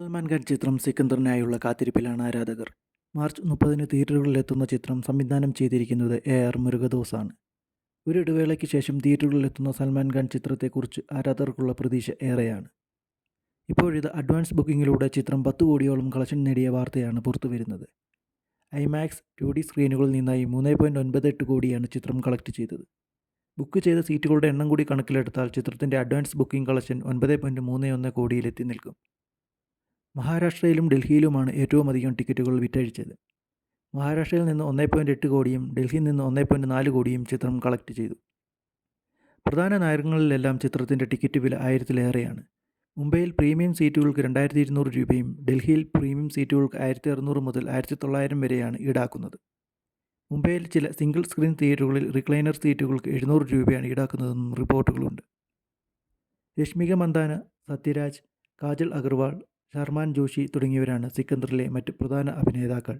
സൽമാൻ ഖാൻ ചിത്രം സിക്കന്ദറിനായുള്ള കാത്തിരിപ്പിലാണ് ആരാധകർ. മാർച്ച് മുപ്പതിന് തിയേറ്ററുകളിലെത്തുന്ന ചിത്രം സംവിധാനം ചെയ്തിരിക്കുന്നത് എ ആർ മുരുകദോസാണ് ഒരു ഇടവേളയ്ക്ക് ശേഷം തിയേറ്ററുകളിലെത്തുന്ന സൽമാൻ ഖാൻ ചിത്രത്തെക്കുറിച്ച് ആരാധകർക്കുള്ള പ്രതീക്ഷ ഏറെയാണ്. ഇപ്പോഴിത് അഡ്വാൻസ് ബുക്കിങ്ങിലൂടെ ചിത്രം പത്ത് കോടിയോളം കളക്ഷൻ നേടിയ വാർത്തയാണ് പുറത്തുവരുന്നത്. ഐമാക്സ് ടു ഡി സ്ക്രീനുകളിൽ നിന്നായി മൂന്ന് പോയിന്റ് ഒൻപത് എട്ട് കോടിയാണ് ചിത്രം കളക്ട് ചെയ്തത്. ബുക്ക് ചെയ്ത സീറ്റുകളുടെ എണ്ണം കൂടി കണക്കിലെടുത്താൽ ചിത്രത്തിന്റെ അഡ്വാൻസ് ബുക്കിംഗ് കളക്ഷൻ ഒൻപത് പോയിന്റ് മൂന്ന് ഒന്ന് കോടിയിലെത്തി നിൽക്കും. മഹാരാഷ്ട്രയിലും ഡൽഹിയിലുമാണ് ഏറ്റവും അധികം ടിക്കറ്റുകൾ വിറ്റഴിച്ചത്. മഹാരാഷ്ട്രയിൽ നിന്ന് ഒന്നേ പോയിന്റ് എട്ട് കോടിയും ഡൽഹിയിൽ നിന്ന് ഒന്നേ പോയിന്റ് നാല് കോടിയും ചിത്രം കളക്ട് ചെയ്തു. പ്രധാന നഗരങ്ങളിലെല്ലാം ചിത്രത്തിന്റെ ടിക്കറ്റ് വില ആയിരത്തിലേറെയാണ്. മുംബൈയിൽ പ്രീമിയം സീറ്റുകൾക്ക് രണ്ടായിരത്തി ഇരുന്നൂറ് രൂപയും ഡൽഹിയിൽ പ്രീമിയം സീറ്റുകൾക്ക് ആയിരത്തി അറുന്നൂറ് മുതൽ ആയിരത്തി തൊള്ളായിരം വരെയാണ് ഈടാക്കുന്നത്. മുംബൈയിൽ ചില സിംഗിൾ സ്ക്രീൻ തിയേറ്ററുകളിൽ റിക്ലൈനർ സീറ്റുകൾക്ക് എഴുന്നൂറ് രൂപയാണ് ഈടാക്കുന്നതെന്നും റിപ്പോർട്ടുകളുണ്ട്. രശ്മിക മന്ദാന സത്യരാജ് കാജൽ അഗർവാൾ ഷർമാൻ ജോഷി തുടങ്ങിയവരാണ് സിക്കന്ദറിലെ മറ്റ് പ്രധാന അഭിനേതാക്കൾ.